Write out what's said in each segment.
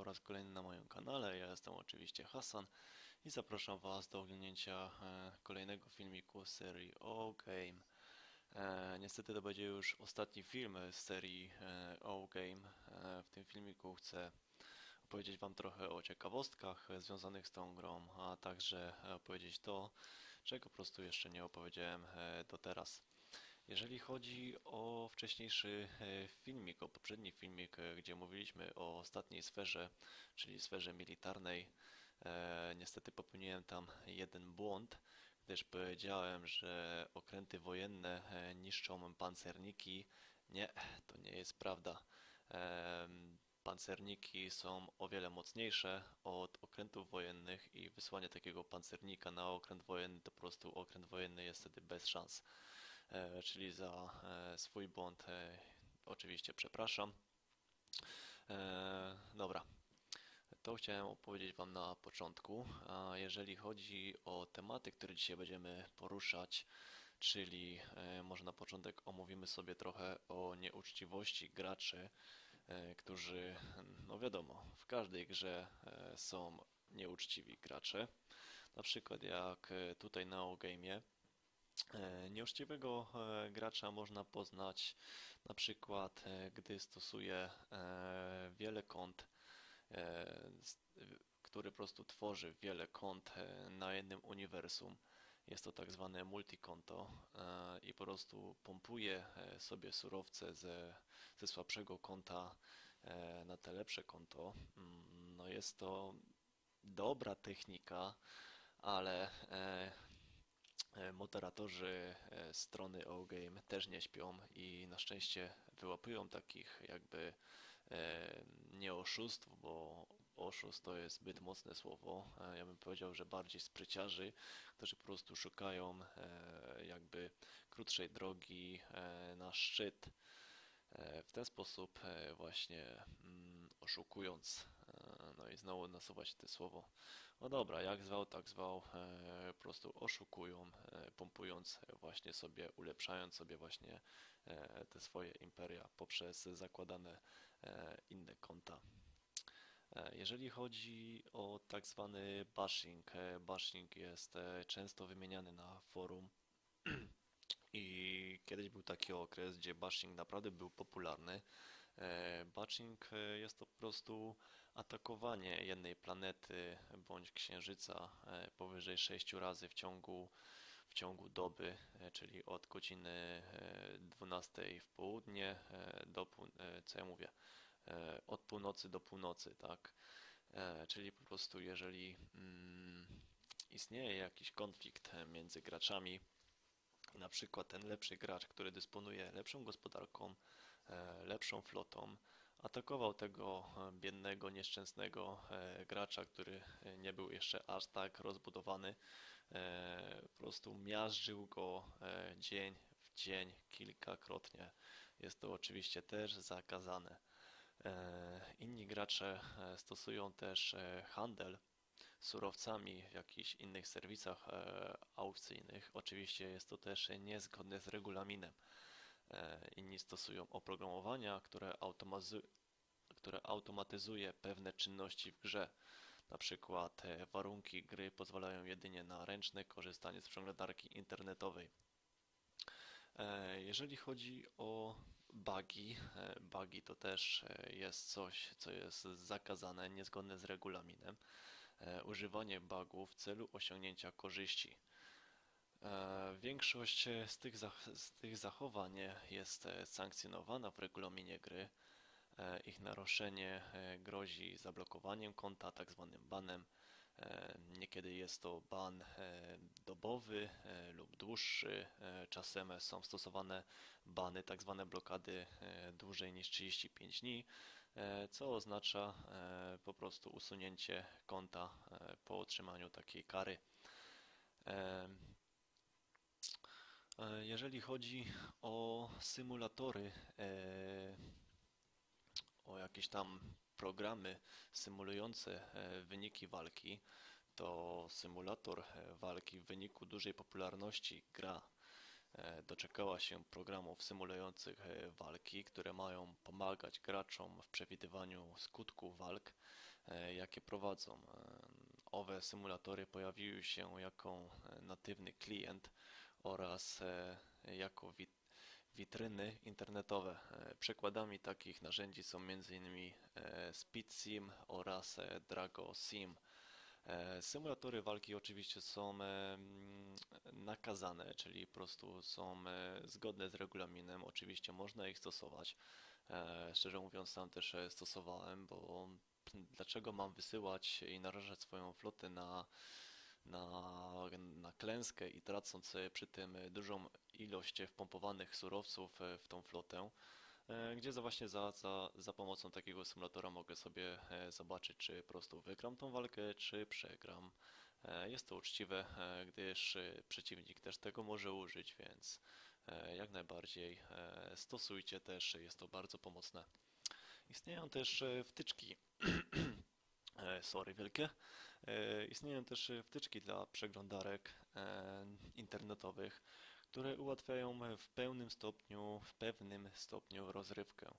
po raz kolejny na moim kanale. Ja jestem oczywiście Hasan i zapraszam Was do oglądnięcia e, kolejnego filmiku z serii O Game. E, niestety to będzie już ostatni film z serii e, O Game. W tym filmiku chcę opowiedzieć Wam trochę o ciekawostkach związanych z tą grą, a także opowiedzieć to, czego po prostu jeszcze nie opowiedziałem do teraz. Jeżeli chodzi o wcześniejszy e, filmik, o poprzedni filmik, e, gdzie mówiliśmy o ostatniej sferze, czyli sferze militarnej, e, niestety popełniłem tam jeden błąd, gdyż powiedziałem, że okręty wojenne niszczą pancerniki. Nie, to nie jest prawda. Pancerniki są o wiele mocniejsze od okrętów wojennych i wysłanie takiego pancernika na okręt wojenny to po prostu okręt wojenny jest wtedy bez szans. E, czyli za e, swój błąd e, oczywiście przepraszam. Dobra, to chciałem opowiedzieć Wam na początku. A jeżeli chodzi o tematy, które dzisiaj będziemy poruszać, czyli może na początek omówimy sobie trochę o nieuczciwości graczy, którzy, no wiadomo, w każdej grze są nieuczciwi gracze. Na przykład jak tutaj na Ogame E, nieuczciwego e, gracza można poznać na przykład, e, gdy stosuje wiele kont, który po prostu tworzy wiele kont na jednym uniwersum. Jest to tak zwane multikonto i po prostu pompuje sobie surowce ze, ze słabszego konta na te lepsze konto. Mm, no jest to dobra technika, ale E, moderatorzy e, strony OGame też nie śpią i na szczęście wyłapują takich jakby e, nie oszustw, bo oszust to jest zbyt mocne słowo. Ja bym powiedział, że bardziej spryciarzy, którzy po prostu szukają jakby krótszej drogi na szczyt. W ten sposób właśnie mm, oszukując, i znowu nasuwać to słowo no dobra, jak zwał, tak zwał, e, po prostu oszukują, e, pompując właśnie sobie, ulepszając sobie właśnie e, te swoje imperia poprzez zakładane inne konta. Jeżeli chodzi o tak zwany bashing, bashing jest często wymieniany na forum i kiedyś był taki okres, gdzie bashing naprawdę był popularny. Bashing jest to po prostu atakowanie jednej planety bądź księżyca e, powyżej 6 razy w ciągu, w ciągu doby, e, czyli od godziny 12 e, w południe do, co ja mówię, od północy do północy, tak? Czyli po prostu jeżeli mm, istnieje jakiś konflikt między graczami, na przykład ten lepszy gracz, który dysponuje lepszą gospodarką, lepszą flotą, atakował tego e, biednego, nieszczęsnego e, gracza, który e, nie był jeszcze aż tak rozbudowany. Po prostu miażdżył go dzień w dzień kilkakrotnie. Jest to oczywiście też zakazane. Inni gracze stosują też handel surowcami w jakichś innych serwisach aukcyjnych. Oczywiście jest to też niezgodne z regulaminem. E, inni stosują oprogramowania, które, które automatyzuje pewne czynności w grze. Na przykład e, warunki gry pozwalają jedynie na ręczne korzystanie z przeglądarki internetowej. E, jeżeli chodzi o bugi, bugi to też jest coś, co jest zakazane, niezgodne z regulaminem. Używanie bugów w celu osiągnięcia korzyści. E, większość z tych, z tych zachowań jest e, sankcjonowana w regulaminie gry. E, ich naruszenie grozi zablokowaniem konta, tak zwanym banem. Niekiedy jest to ban dobowy lub dłuższy. Czasem są stosowane bany, tak zwane blokady dłużej niż 35 dni, co oznacza po prostu usunięcie konta po otrzymaniu takiej kary. E, jeżeli chodzi o symulatory, e, o jakieś tam programy symulujące e, wyniki walki, to symulator walki w wyniku dużej popularności gra doczekała się programów symulujących walki, które mają pomagać graczom w przewidywaniu skutków walk, jakie prowadzą. Owe symulatory pojawiły się jako natywny klient oraz e, jako wit witryny internetowe. E, Przykładami takich narzędzi są m.in. e, SpeedSim oraz DragoSim. Symulatory walki oczywiście są nakazane, czyli po prostu są zgodne z regulaminem. Oczywiście można ich stosować. Szczerze mówiąc, sam też stosowałem, bo dlaczego mam wysyłać i narażać swoją flotę na, na, na klęskę i tracąc przy tym dużą ilość wpompowanych surowców e, w tą flotę, e, gdzie za właśnie za, za, za pomocą takiego symulatora mogę sobie e, zobaczyć, czy po prostu wygram tą walkę, czy przegram. Jest to uczciwe, gdyż przeciwnik też tego może użyć, więc jak najbardziej stosujcie też, jest to bardzo pomocne. Istnieją też wtyczki, sorry wielkie, istnieją też e, wtyczki dla przeglądarek e, internetowych, które ułatwiają e, w pełnym stopniu, w pewnym stopniu rozrywkę.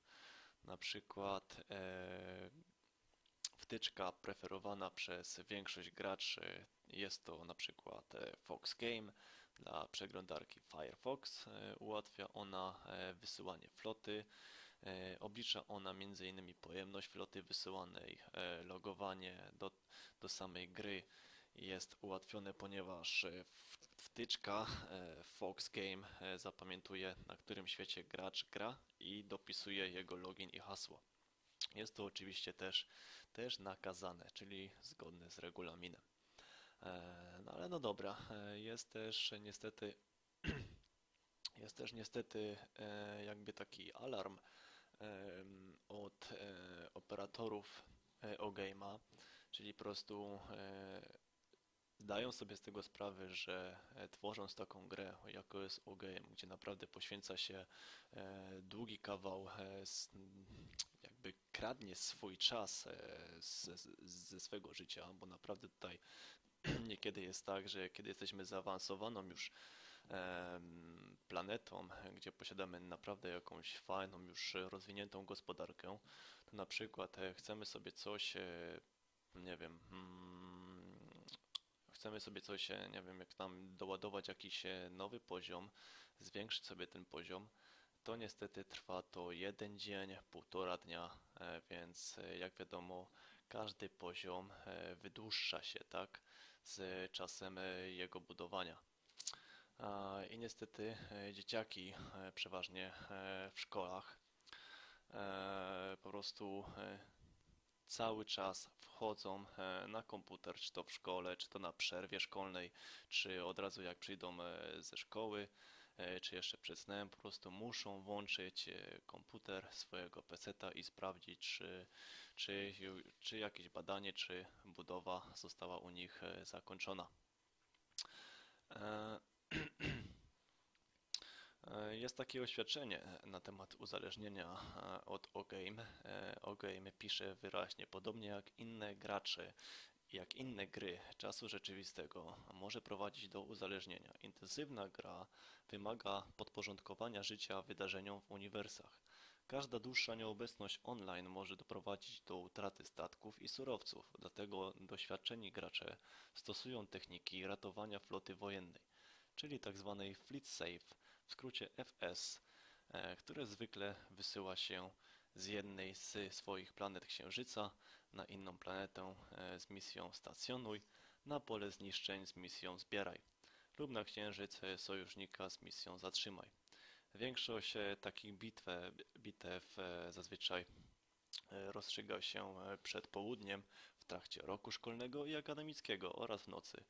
Na przykład e, wtyczka preferowana przez większość graczy jest to na przykład e, Fox Game dla przeglądarki Firefox. E, Ułatwia ona e, wysyłanie floty. E, Oblicza ona m.in. pojemność floty wysyłanej, e, logowanie do, do samej gry jest ułatwione, ponieważ e, wtyczka Fox Game zapamiętuje, na którym świecie gracz gra i dopisuje jego login i hasło. Jest to oczywiście też, też nakazane, czyli zgodne z regulaminem. No ale no dobra, jest też niestety, jest też niestety jakby taki alarm od e, operatorów e, OGame'a, czyli po prostu e, zdają sobie z tego sprawę, że tworząc taką grę, jako jest OGame, gdzie naprawdę poświęca się długi kawał, jakby kradnie swój czas ze swego życia, bo naprawdę tutaj niekiedy jest tak, że kiedy jesteśmy zaawansowaną już planetą, gdzie posiadamy naprawdę jakąś fajną, już rozwiniętą gospodarkę, to na przykład e, chcemy sobie coś, e, nie wiem, mm, chcemy sobie coś, e, nie wiem, jak tam doładować jakiś nowy poziom, zwiększyć sobie ten poziom, to niestety trwa to jeden dzień, półtora dnia, więc jak wiadomo, każdy poziom wydłuża się, tak, z czasem jego budowania. I niestety e, dzieciaki e, przeważnie e, w szkołach po prostu cały czas wchodzą na komputer, czy to w szkole, czy to na przerwie szkolnej, czy od razu jak przyjdą ze szkoły, czy jeszcze przed snem, po prostu muszą włączyć komputer swojego peceta i sprawdzić, czy, czy, czy jakieś badanie, czy budowa została u nich zakończona. E, E, Jest takie oświadczenie na temat uzależnienia e, od OGame. E, OGame pisze wyraźnie, podobnie jak inne gracze, jak inne gry czasu rzeczywistego może prowadzić do uzależnienia. Intensywna gra wymaga podporządkowania życia wydarzeniom w uniwersach. Każda dłuższa nieobecność online może doprowadzić do utraty statków i surowców, dlatego doświadczeni gracze stosują techniki ratowania floty wojennej, czyli tzw. fleet save, w skrócie FS, e, które zwykle wysyła się z jednej z swoich planet Księżyca na inną planetę e, z misją Stacjonuj, na pole zniszczeń z misją Zbieraj lub na Księżyc sojusznika z misją Zatrzymaj. Większość e, takich bitew e, zazwyczaj rozstrzyga się przed południem, w trakcie roku szkolnego i akademickiego oraz w nocy.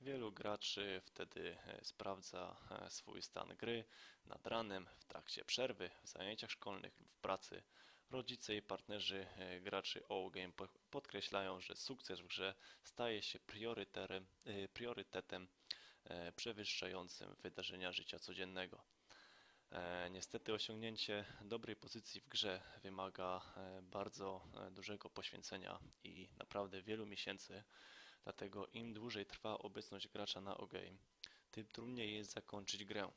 Wielu graczy wtedy e, sprawdza e, swój stan gry nad ranem, w trakcie przerwy, w zajęciach szkolnych lub w pracy. Rodzice i partnerzy e, graczy OGame po- podkreślają, że sukces w grze staje się priorytetem, przewyższającym wydarzenia życia codziennego. Niestety osiągnięcie dobrej pozycji w grze wymaga bardzo dużego poświęcenia i naprawdę wielu miesięcy, dlatego im dłużej trwa obecność gracza na OGame, tym trudniej jest zakończyć grę.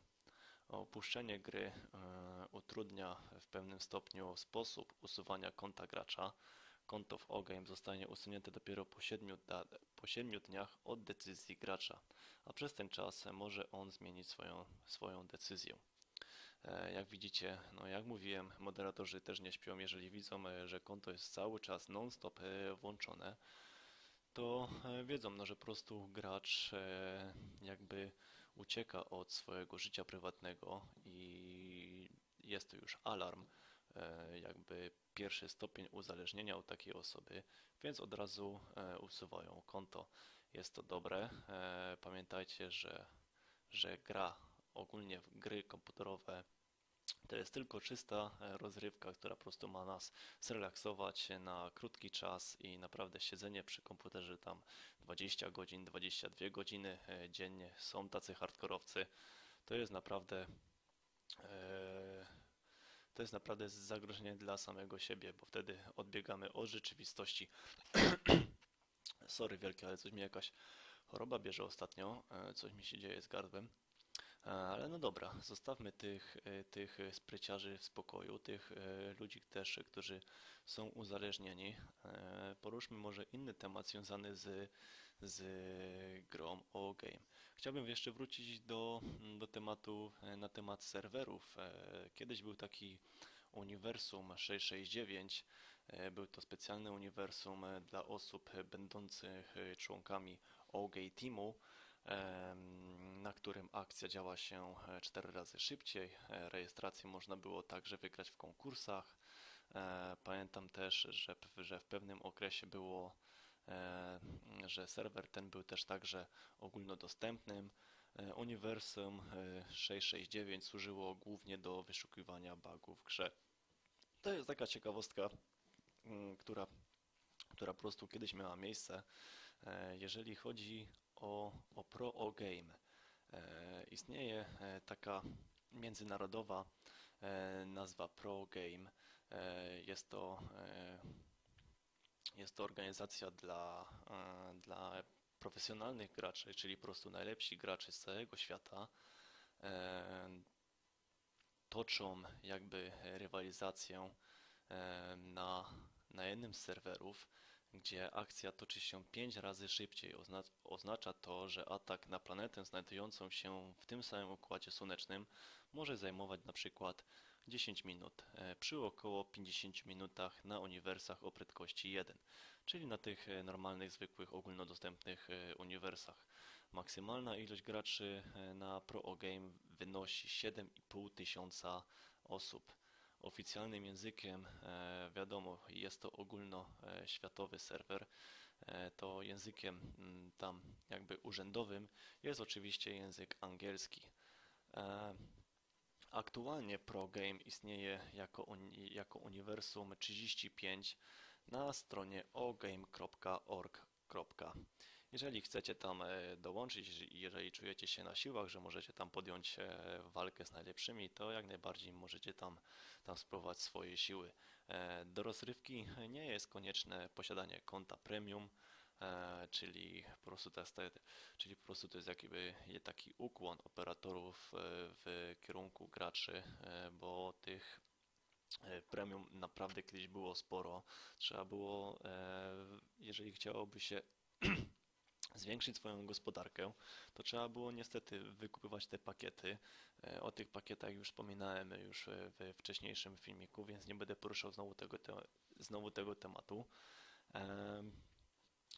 Opuszczenie gry e, utrudnia w pewnym stopniu sposób usuwania konta gracza. Konto w OGame zostanie usunięte dopiero po 7, da- po 7 dniach od decyzji gracza, a przez ten czas może on zmienić swoją, swoją decyzję. E, Jak widzicie, no jak mówiłem, moderatorzy też nie śpią, jeżeli widzą, e, że konto jest cały czas non-stop włączone, to e, wiedzą, no, że po prostu gracz e, jakby ucieka od swojego życia prywatnego i jest to już alarm, e, jakby pierwszy stopień uzależnienia u takiej osoby, więc od razu usuwają konto. Jest to dobre. Pamiętajcie, że, że gra, ogólnie gry komputerowe to jest tylko czysta e, rozrywka, która po prostu ma nas zrelaksować na krótki czas i naprawdę siedzenie przy komputerze tam 20 godzin, 22 godziny e, dziennie. Są tacy hardkorowcy. To jest naprawdę e, to jest naprawdę zagrożenie dla samego siebie, bo wtedy odbiegamy od rzeczywistości. Sorry wielkie, ale coś mi jakaś choroba bierze ostatnio, coś mi się dzieje z gardłem. E, Ale no dobra, zostawmy tych, e, tych spryciarzy w spokoju, tych e, ludzi też, którzy są uzależnieni. Poruszmy może inny temat związany z, z grą o game. Chciałbym jeszcze wrócić do, do tematu, na temat serwerów. Kiedyś był taki uniwersum 669. E, Był to specjalne uniwersum dla osób będących członkami OG Teamu na którym akcja działa się e, cztery razy szybciej. E, Rejestrację można było także wygrać w konkursach. E, Pamiętam też, że, że w pewnym okresie było, e, że serwer ten był też także ogólnodostępnym. E, Uniwersum e, 669 służyło głównie do wyszukiwania bugów w grze. To jest taka ciekawostka, mm, która, która po prostu kiedyś miała miejsce. E, Jeżeli chodzi o, o Pro O Game, e, istnieje e, taka międzynarodowa e, nazwa Pro Game. Jest to, jest to organizacja dla, dla profesjonalnych graczy, czyli po prostu najlepsi gracze z całego świata. Toczą jakby rywalizację na, na jednym z serwerów, gdzie akcja toczy się 5 razy szybciej. Ozna oznacza to, że atak na planetę znajdującą się w tym samym układzie słonecznym może zajmować na przykład 10 minut e, przy około 50 minutach na uniwersach o prędkości 1, czyli na tych e, normalnych, zwykłych, ogólnodostępnych e, uniwersach. Maksymalna ilość graczy na Pro Game wynosi 7,5 tysiąca osób. Oficjalnym językiem, e, wiadomo, jest to ogólnoświatowy serwer, e, to językiem mm, tam jakby urzędowym jest oczywiście język angielski. E, Aktualnie ProGame istnieje jako, uni jako uniwersum 35 na stronie ogame.org. Jeżeli chcecie tam e, dołączyć, jeżeli czujecie się na siłach, że możecie tam podjąć e, walkę z najlepszymi, to jak najbardziej możecie tam, tam spróbować swoje siły. E, Do rozrywki nie jest konieczne posiadanie konta premium, czyli po prostu to jest, czyli po prostu to jest jakby taki ukłon operatorów w kierunku graczy, bo tych premium naprawdę kiedyś było sporo. Trzeba było, jeżeli chciałoby się zwiększyć swoją gospodarkę, to trzeba było niestety wykupywać te pakiety. E, O tych pakietach już wspominałem już e, we wcześniejszym filmiku, więc nie będę poruszał znowu tego, te, znowu tego tematu. Em,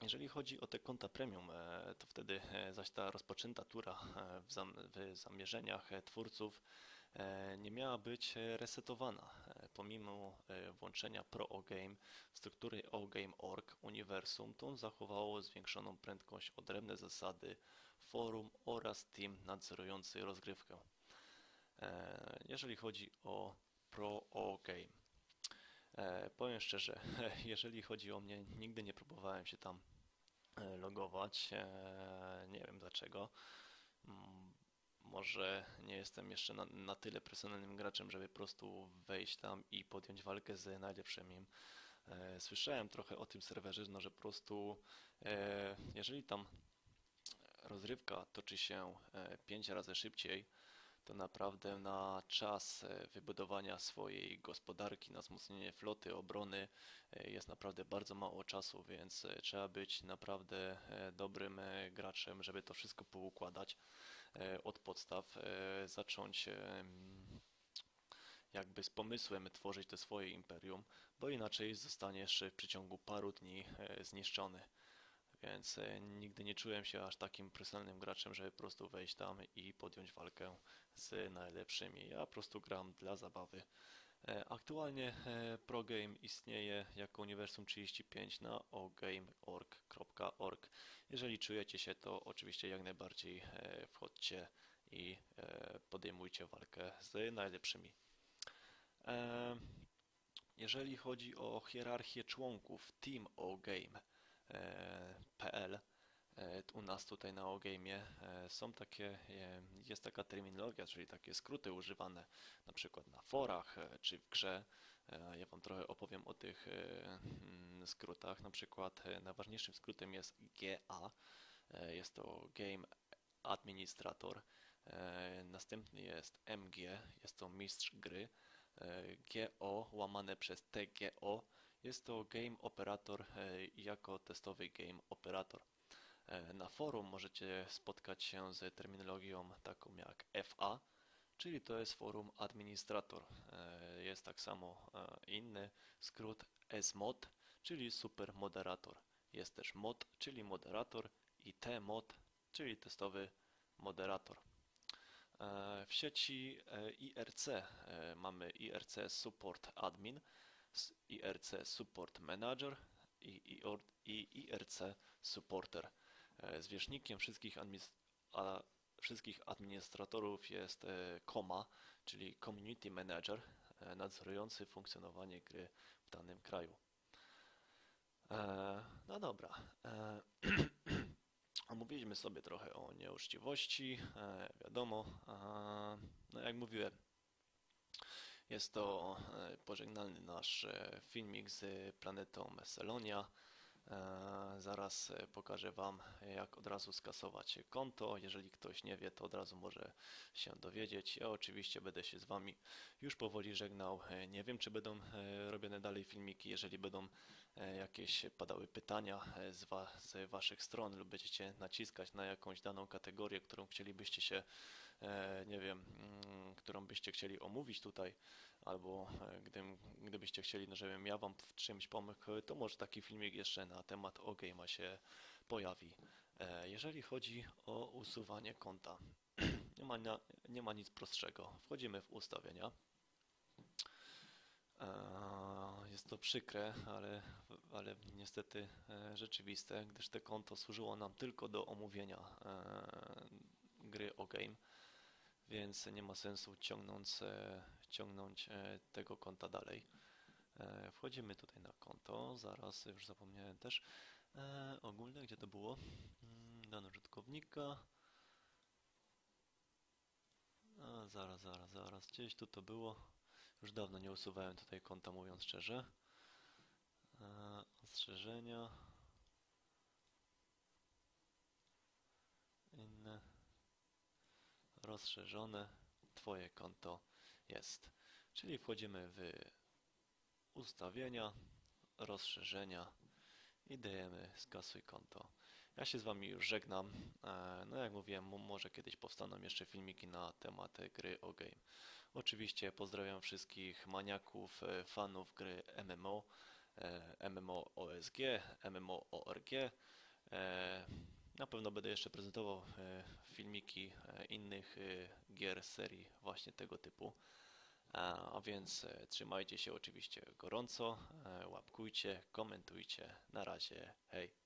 Jeżeli chodzi o te konta premium, e, to wtedy e, zaś ta rozpoczęta tura e, w, zam, w zamierzeniach e, twórców e, nie miała być e, resetowana. Pomimo e, włączenia Pro O-Game w struktury O-Game.org uniwersum, to zachowało zwiększoną prędkość, odrębne zasady, forum oraz team nadzorujący rozgrywkę. E, Jeżeli chodzi o Pro O-Game, e, powiem szczerze, jeżeli chodzi o mnie, nigdy nie próbowałem się tam logować. Nie wiem dlaczego. Może nie jestem jeszcze na, na tyle profesjonalnym graczem, żeby po prostu wejść tam i podjąć walkę z najlepszymi. E, Słyszałem trochę o tym serwerze, no, że po prostu e, jeżeli tam rozrywka toczy się 5 razy szybciej, to naprawdę na czas e, wybudowania swojej gospodarki, na wzmocnienie floty, obrony e, jest naprawdę bardzo mało czasu, więc e, trzeba być naprawdę e, dobrym e, graczem, żeby to wszystko poukładać e, od podstaw, e, zacząć em, jakby z pomysłem tworzyć to swoje imperium, bo inaczej zostaniesz w przeciągu paru dni e, zniszczony. Więc e, nigdy nie czułem się aż takim profesjonalnym graczem, żeby po prostu wejść tam i podjąć walkę z najlepszymi. Ja po prostu gram dla zabawy. E, Aktualnie e, ProGame istnieje jako Uniwersum 35 na ogame.org.org. Jeżeli czujecie się, to oczywiście jak najbardziej e, wchodźcie i podejmujcie walkę z najlepszymi. Jeżeli chodzi o hierarchię członków Team OGame.pl, e, u nas tutaj na OGame'ie e, są takie, e, jest taka terminologia, czyli takie skróty używane na przykład na forach e, czy w grze. E, Ja Wam trochę opowiem o tych e, mm, skrótach. Na przykład e, najważniejszym skrótem jest GA, e, jest to Game Administrator. E, Następny jest MG, jest to mistrz gry. E, GO łamane przez TGO jest to Game Operator e, jako testowy Game Operator. E, Na forum możecie spotkać się z terminologią taką jak FA, czyli to jest forum administrator. E, Jest tak samo e, inny skrót SMod, czyli super moderator. Jest też mod, czyli moderator i tmod, czyli testowy moderator. W sieci IRC mamy IRC Support Admin, IRC Support Manager i IRC Supporter. E, Zwierzchnikiem wszystkich, wszystkich administratorów jest e, KOMA, czyli Community Manager, e, nadzorujący funkcjonowanie gry w danym kraju. No dobra. Omówiliśmy sobie trochę o nieuczciwości, wiadomo. No jak mówiłem, jest to pożegnalny nasz filmik z planetą Selonia. E, Zaraz e, pokażę Wam, jak od razu skasować konto. Jeżeli ktoś nie wie, to od razu może się dowiedzieć. Ja oczywiście będę się z Wami już powoli żegnał. E, Nie wiem, czy będą robione dalej filmiki. Jeżeli będą jakieś padały pytania e, z, wa z Waszych stron lub będziecie naciskać na jakąś daną kategorię, którą chcielibyście się, e, nie wiem, mm, którą byście chcieli omówić tutaj, albo e, gdybyście chcieli, no, żebym ja Wam w czymś pomógł, e, to może taki filmik jeszcze na temat OGame'a się pojawi. E, Jeżeli chodzi o usuwanie konta, nie ma, nie ma nic prostszego. Wchodzimy w ustawienia. E, Jest to przykre, ale, ale niestety e, rzeczywiste, gdyż te konto służyło nam tylko do omówienia e, gry o game, więc nie ma sensu e, ciągnąć e, tego konta dalej. Wchodzimy tutaj na konto, zaraz już zapomniałem też ogólne, gdzie to było. Mm, Dane użytkownika. A, zaraz, zaraz, zaraz, gdzieś tu to było. Już dawno nie usuwałem tutaj konta, mówiąc szczerze. E, ostrzeżenia. Inne. Rozszerzone. Twoje konto jest. Czyli wchodzimy w ustawienia, rozszerzenia i dajemy skasuj konto. Ja się z Wami już żegnam. E, No jak mówiłem, mo- może kiedyś powstaną jeszcze filmiki na temat gry o game. Oczywiście pozdrawiam wszystkich maniaków, e, fanów gry MMO, e, MMO OSG, MMO ORG. E, Na pewno będę jeszcze prezentował filmiki innych gier serii właśnie tego typu. A więc trzymajcie się oczywiście gorąco, łapkujcie, komentujcie. Na razie, hej.